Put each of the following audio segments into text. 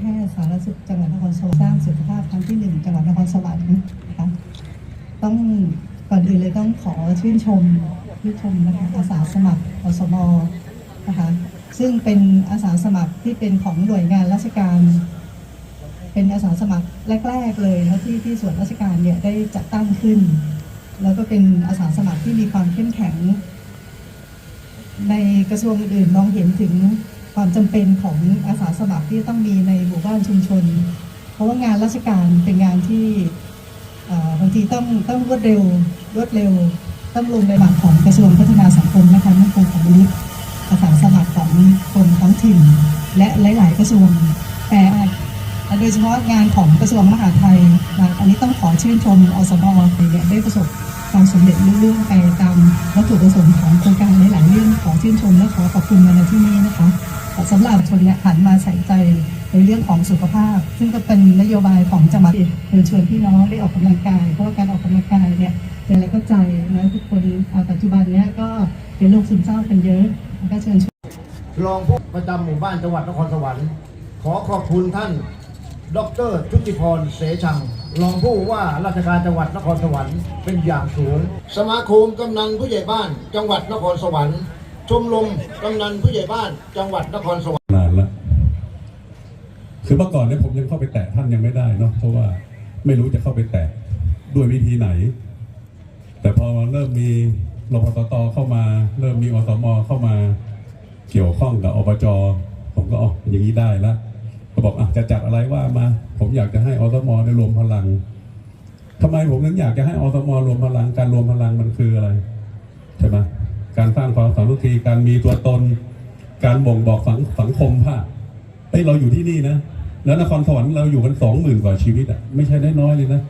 แพทย์สาธารณสุขจังหวัดนครสวรรค์สร้างสุขภาพครั้งที่หนึ่งจังหวัดนครสวรรค์นะคะต้องก่อนอื่นเลยต้องขอชื่นชมชื่นชมนะคะอาสาสมัครอสมนะคะซึ่งเป็นอาสาสมัครที่เป็นของหน่วยงานราชการ เป็นอาสาสมัครแรก ๆ เลยนะที่ที่ส่วนราชการเนี่ยได้จัดตั้งขึ้น แล้วก็เป็นอาสาสมัครที่มีความเข้มแข็ง ในกระทรวงอื่นๆมองเห็นถึง ความจำเป็นของอาสาสมัครที่ต้องมีในหมู่บ้านชุมชน เพราะว่างานราชการเป็นงานที่บางทีต้องต้องรวดเร็วรวดเร็วต้องลงในหลักของกระทรวงพัฒนาสังคมนะคะมั่นคงของมนุษย์อาสาสมัครของกรมท้องถิ่น และหลาย ๆ กระทรวงแต่โดยเฉพาะงานของกระทรวงมหาดไทยอันนี้ต้องขอชื่นชมอสมเนี่ยได้ประสบความสำเร็จรุ่งเรื่องไปตามวัตถุประสงค์ของโครงการหลาย ๆ เรื่อง ชื่นชมและขอขอบคุณมาในที่นี้นะคะสำหรับชนเนี่ยหันมาใส่ใจในเรื่องของสุขภาพ ซึ่งก็เป็นนโยบายของจังหวัดเชิญชวนพี่น้องได้ออกกำลังกาย เพราะว่าการออกกำลังกายเนี่ยเป็นอะไรก็ใจนะทุกคนอ่าปัจจุบันเนี้ยก็เป็นโรคซึมเศร้ากันเยอะก็เชิญชวนรองผู้ประจำหมู่บ้านจังหวัดนครสวรรค์ ขอขอบคุณท่าน ดรชุติพรเสชังรองผู้ว่าราชการจังหวัดนครสวรรค์เป็นอย่างสูง สมาคมกำนันผู้ใหญ่บ้านจังหวัดนครสวรรค์ ชมรมกำนันผู้ใหญ่บ้านจังหวัดนครสวรรค์นานละคือเมื่อก่อนเนี่ยผมยังเข้าไปแตะท่านยังไม่ได้เนาะเพราะว่าไม่รู้จะเข้าไปแตะด้วยวิธีไหน แต่พอเริ่มมีรพตตเข้ามา เริ่มมีอสมเข้ามาเกี่ยวข้องกับอบจผมก็อ๋ออย่างนี้ได้ละก็บอกอะจะจัดอะไรว่ามา ผมอยากจะให้อสมได้รวมพลังทำไมผมถึงอยากจะให้อสมรวมพลังการรวมพลังมันคืออะไรใช่ไหม การสร้างความสามัคคีการมีตัวตน การบ่งบอกสังสังคมภาเอ้ยเราอยู่ที่นี่นะแล้วนครสวรรค์เราอยู่กันสองหมื่นกว่าชีวิตอะไม่ใช่น้อยเลยนะ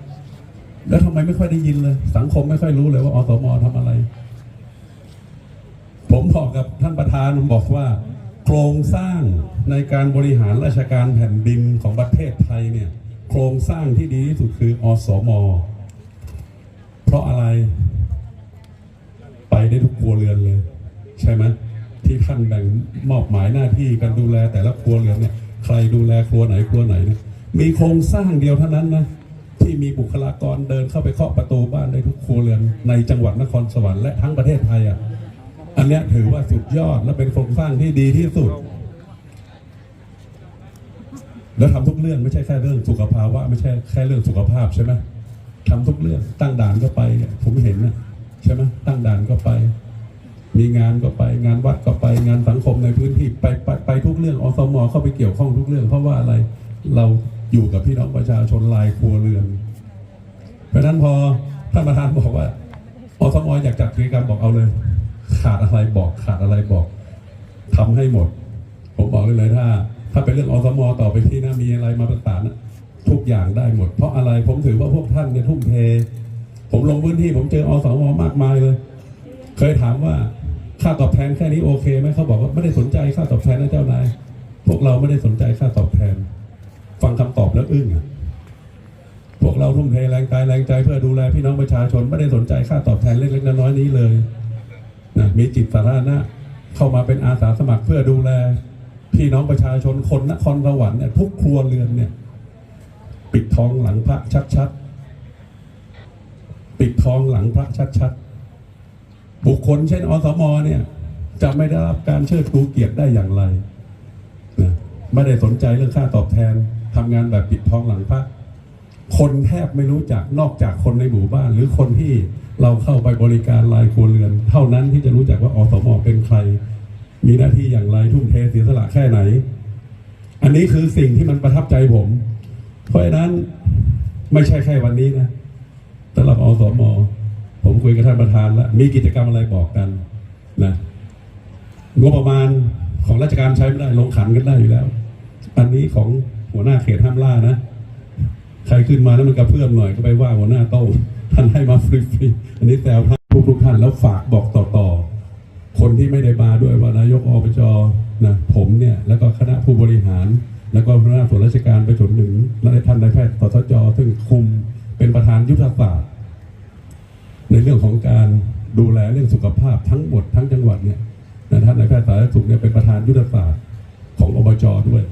แล้วทำไมไม่ค่อยได้ยินเลย สังคมไม่ค่อยรู้เลยว่าอสมทำอะไร ผมบอกกับท่านประธานผมบอกว่า โครงสร้างในการบริหารราชการแผ่นดินของประเทศไทยเนี่ย โครงสร้างที่ดีที่สุดคืออสม เพราะอะไร ได้ทุกครัวเรือนเลย ใช่ไหมที่ท่านแบ่งมอบหมายหน้าที่กันดูแลแต่ละครัวเรือนเนี่ยใครดูแลครัวไหนครัวไหนเนี่ยมีโครงสร้างเดียวเท่านั้นนะที่มีบุคลากรเดินเข้าไปเคาะประตูบ้านได้ทุกครัวเรือนในจังหวัดนครสวรรค์และทั้งประเทศไทยอะอันนี้ถือว่าสุดยอดและเป็นโครงสร้างที่ดีที่สุด แล้วทำทุกเรื่องไม่ใช่แค่เรื่องสุขภาวะไม่ใช่แค่เรื่องสุขภาพใช่ไหมทำทุกเรื่องตั้งด่านก็ไปผมเห็นนะ ใช่ไหมตั้งด่านก็ไป มีงานก็ไป งานวัดก็ไป งานสังคมในพื้นที่ไปไปไปทุกเรื่องอสมเข้าไปเกี่ยวข้องทุกเรื่อง เพราะว่าอะไรเราอยู่กับพี่น้องประชาชนรายครัวเรือน เพราะนั้นพอท่านประธานบอกว่าอสมอยากจัดกิจกรรมบอกเอาเลย ขาดอะไรบอกขาดอะไรบอกทำให้หมด ผมบอกเลยเลยถ้า ถ้าเป็นเรื่องอสมอต่อไปที่นะมีอะไรมาประสานะทุกอย่างได้หมด เพราะอะไรผมถือว่าพวกท่านเนี่ยทุ่มเท ผมลงพื้นที่ผมเจออสมมากมายเลย เคยถามว่าค่าตอบแทนแค่นี้โอเคไหมเขาบอกว่าไม่ได้สนใจค่าตอบแทนนะเจ้านายพวกเราไม่ได้สนใจค่าตอบแทน ฟังคำตอบแล้วอึ้งอะพวกเราทุ่มเทแรงกายแรงใจเพื่อดูแลพี่น้องประชาชนไม่ได้สนใจค่าตอบแทนเล็กๆน้อยๆนี้เลยนะมีจิตสาธารณะเข้ามาเป็นอาสาสมัครเพื่อดูแล พี่น้องประชาชนคนนครสวรรค์เนี่ยทุกครัวเรือนเนี่ย ปิดทองหลังพระชัดๆ ปิดทองหลังพระชัดๆ บุคคลเช่นอสมเนี่ยจะไม่ได้รับการเชิดชูเกียรติได้อย่างไรนะไม่ได้สนใจเรื่องค่าตอบแทนทำงานแบบปิดทองหลังพระ คนแทบไม่รู้จักนอกจากคนในหมู่บ้าน หรือคนที่เราเข้าไปบริการรายครัวเรือน เท่านั้นที่จะรู้จักว่าอสมเป็นใคร มีหน้าที่อย่างไรทุ่มเทเสียสละแค่ไหน อันนี้คือสิ่งที่มันประทับใจผม เพราะฉะนั้นไม่ใช่แค่วันนี้นะ สำหรับอสมผมคุยกับท่านประธานแล้ว มีกิจกรรมอะไรบอกกันนะงบประมาณของราชการใช้ไม่ได้ลงขันกันได้อยู่แล้ว อันนี้ของหัวหน้าเขตห้ามล่านะ ใครขึ้นมาแล้วมันกระเพื่อมหน่อยก็ไปว่าหัวหน้าโต้ท่านให้มาฟรีๆอันนี้แซวท่านทุกๆท่านแล้วฝากบอกต่อๆ คนที่ไม่ได้มาด้วยว่านายกอบจนะผมเนี่ย แล้วก็คณะผู้บริหาร แล้วก็คณะส่วนราชการไปจนถึงและท่านนายแพทย์สสจซึ่งคุม เป็นประธานยุทธศาสตร์ ในเรื่องของการดูแลเรื่องสุขภาพทั้งหมดทั้งจังหวัดเนี่ยนะท่านนายแพทย์สาธารณสุขเนี่ยเป็นประธานยุทธศาสตร์ของอบจด้วย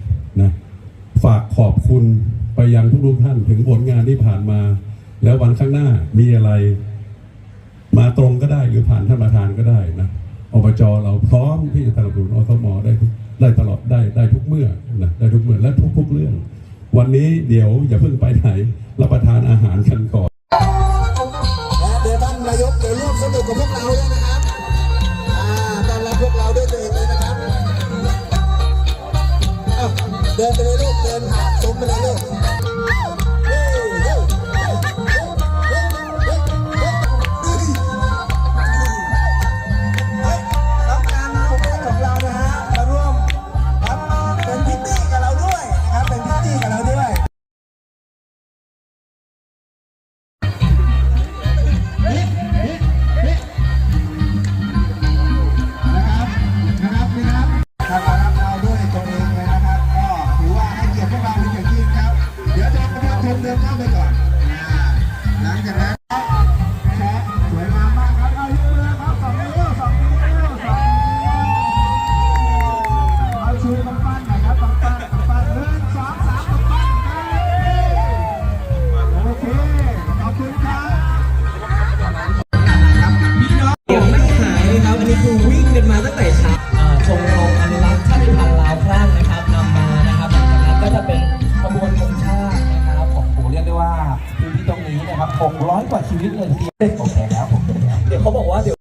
นะฝากขอบคุณไปยังทุกๆท่านถึงผลงานที่ผ่านมา แล้ววันข้างหน้ามีอะไร มาตรงก็ได้หรือผ่านท่านประธานก็ได้นะอบจเราพร้อมที่จะสนับสนุนอสมได้ได้ตลอดได้ได้ทุกเมื่อนะได้ทุกเมื่อและทุกๆเรื่อง วันนี้เดี๋ยวอย่าเพิ่งไปไหนรับประทานอาหาร สนุกกับพวกเราด้วยนะครับอ่าต้อนรับพวกเราด้วยตัวเองเลยนะครับเดินไปเลยลูกเดินหาซุ้มไปเลยลูก 600 กว่าชีวิตเลยทีเดียวโอเคแล้วผมเดี๋ยวเขาบอกว่าเดี๋ยว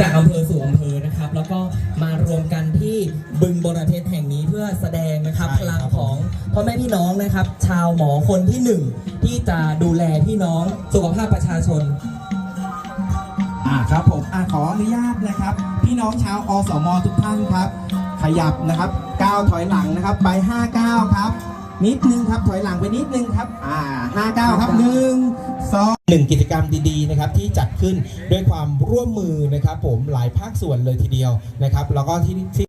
จากอำเภอสู่อำเภอนะครับ แล้วก็มารวมกันที่บึงบรเพชรแห่งนี้เพื่อแสดงนะครับพลังของพ่อแม่พี่น้องนะครับ ชาวหมอคนที่หนึ่งที่จะดูแลพี่น้องสุขภาพประชาชน อ่าครับผมอ่าขออนุญาตนะครับ พี่น้องชาวอสมทุกท่านครับ ขยับนะครับก้าวถอยหลังนะครับไป59ครับ นิดนึงครับถอยหลังไปนิดนึงครับอ่า59ครับหนึ่งสองหนึ่งกิจกรรมดีๆนะครับที่จัดขึ้นด้วยความร่วมมือนะครับ ผมหลายภาคส่วนเลยทีเดียวนะครับ แล้วก็ที่ที่